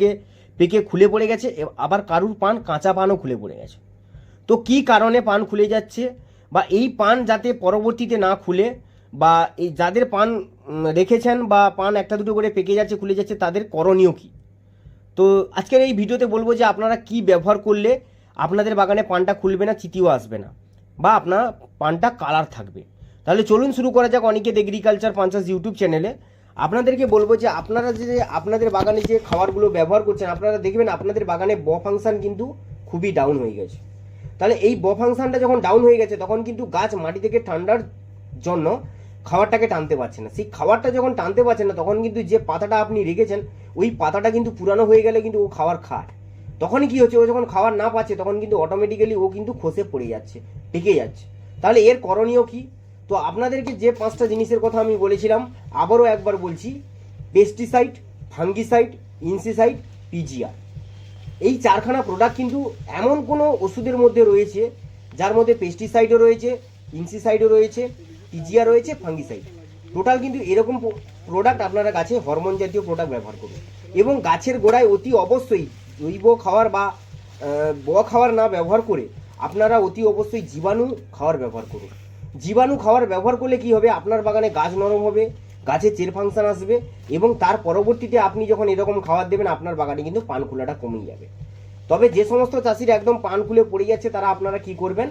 থেকে পেকে খুলে পড়ে গেছে আবার কারুর পান, কাঁচা পানও খুলে পড়ে গেছে। তো কি কারণে পান খুলে যাচ্ছে? বা এই পান যাতে পরবর্তীতে না খুলে, বা এই যাদের পান রেখেছেন বা পান একটা দুটো করে পেকে যাচ্ছে, খুলে যাচ্ছে, তাদের করণীয় কি? তো আজকের এই ভিডিওতে বলব যে আপনারা কি ব্যবহার করলে আপনাদের বাগানে পানটা খুলবে না, চিতিও আসবে না, বা আপনার পানটা কালার থাকবে। তাহলে চলুন শুরু করা যাক অনেকের এগ্রিকালচার পঞ্চাশ ইউটিউব চ্যানেলে। আপনাদেরকে বলব যে আপনারা যে, আপনাদের বাগানে যে খাবারগুলো ব্যবহার করছেন, আপনারা দেখবেন আপনাদের বাগানে ব ফাংশান কিন্তু খুবই ডাউন হয়ে গেছে। তাহলে এই ব ফাংশানটা যখন ডাউন হয়ে গেছে, তখন কিন্তু গাছ মাটি থেকে ঠান্ডার জন্য খাবারটাকে টানতে পারছে না। সেই খাবারটা যখন টানতে পারছে না, তখন কিন্তু যে পাতাটা আপনি রেখেছেন, ওই পাতাটা কিন্তু পুরানো হয়ে গেলে কিন্তু ও খাবার খায়। তখনই কি হচ্ছে, ও যখন খাবার না পাচ্ছে, তখন কিন্তু অটোমেটিক্যালি ও কিন্তু খসে পড়ে যাচ্ছে টিকে যাচ্ছে। তাহলে এর করণীয় কি? তো আপনাদেরকে যে পাঁচটা জিনিসের কথা আমি বলেছিলাম, আবারও একবার বলছি পেস্টিসাইড ফাঙ্গিসাইড ইনসিসাইড পিজিআর এই চারখানা প্রোডাক্ট কিন্তু এমন কোনো ওষুধের মধ্যে রয়েছে, যার মধ্যে পেস্টিসাইডও রয়েছে ইনসিসাইডও রয়েছে পিজিআর রয়েছে ফাঙ্গিসাইড টোটাল কিন্তু এরকম প্রোডাক্ট আপনারা গাছে হরমোন জাতীয় প্রোডাক্ট ব্যবহার করুন এবং গাছের গোড়ায় অতি অবশ্যই জৈব খাওয়ার বা ব খাওয়ার না ব্যবহার করে আপনারা অতি অবশ্যই জীবাণু খাওয়ার ব্যবহার করুন। জীবাণু খাবার ব্যবহার করলে কি হবে? আপনার বাগানে গাছ নরম হবে, গাছে চের ফাংশন আসবে এবং তার পরবর্তীতে আপনি যখন এরকম খাবার দেবেন, আপনার বাগানে কিন্তু পান খোলাটা কমে যাবে। তবে যে সমস্ত চাষিরা একদম পান খুলে পড়ে যাচ্ছে, তারা আপনারা কি করবেন?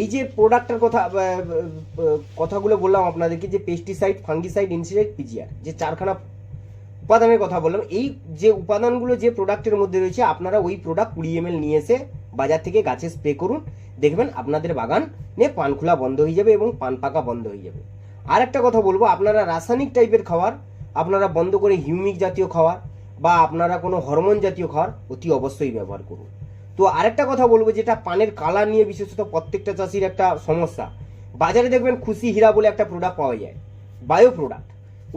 এই যে প্রোডাক্টের কথা কথাগুলো বললাম আপনাদেরকে, যে পেস্টিসাইড ফাঙ্গিসাইড ইনসিসাইড পিজিআর যে চারখানা উপাদানের কথা বললাম, এই যে উপাদানগুলো যে প্রোডাক্টের মধ্যে রয়েছে, আপনারা ওই প্রোডাক্ট কুড়ি এম নিয়ে এসে বাজার থেকে গাছে স্প্রে করুন। দেখবেন আপনাদের বাগান পান খোলা বন্ধ হয়ে যাবে এবং পান পাকা বন্ধ হয়ে যাবে। আর একটা কথা বলব, আপনারা রাসায়নিক টাইপের খাবার আপনারা বন্ধ করে হিউমিক জাতীয় খাবার বা আপনারা কোনো হরমোন জাতীয় খাবার অতি অবশ্যই ব্যবহার করুন। তো আরেকটা কথা বলব, যেটা পানের কালার নিয়ে বিশেষত প্রত্যেকটা চাষির একটা সমস্যা। বাজারে দেখবেন খুশি হীরা বলে একটা প্রোডাক্ট পাওয়া যায় বায়ো প্রোডাক্ট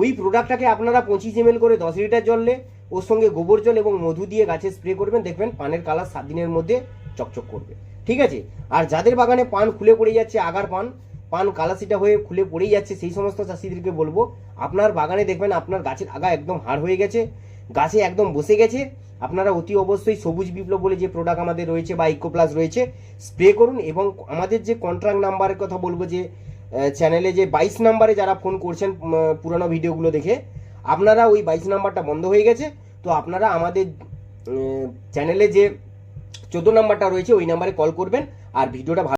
ওই প্রোডাক্টটাকে আপনারা পঁচিশ এম করে দশ লিটার জলে, ওর সঙ্গে গোবর জল এবং মধু দিয়ে গাছে স্প্রে করবেন। দেখবেন পানের কালার সাত দিনের মধ্যে চকচক করবে। ঠিক আছে? আর যাদের বাগানে পান খুলে পড়ে যাচ্ছে, আগার পান পান কালাসিটা হয়ে খুলে পড়েই যাচ্ছে, সেই সমস্ত চাষিদেরকে বলব, আপনার বাগানে দেখবেন আপনার গাছের আগা একদম হাড় হয়ে গেছে, গাছে একদম বসে গেছে। আপনারা অতি অবশ্যই সবুজ বিপ্লব বলে যে প্রোডাক্ট আমাদের রয়েছে বা ইকোপ্লাস রয়েছে স্প্রে করুন এবং আমাদের যে কন্ট্রাক্ট নাম্বারের কথা বলব যে চ্যানেলে যে বাইশ নাম্বারে যারা ফোন করছেন পুরানো ভিডিওগুলো দেখে, আপনারা ওই বাইশ নাম্বারটা বন্ধ হয়ে গেছে। তো আপনারা আমাদের চ্যানেলে যে চোদ্দ নাম্বারটা রয়েছে ওই নাম্বারে কল করবেন আর ভিডিওটা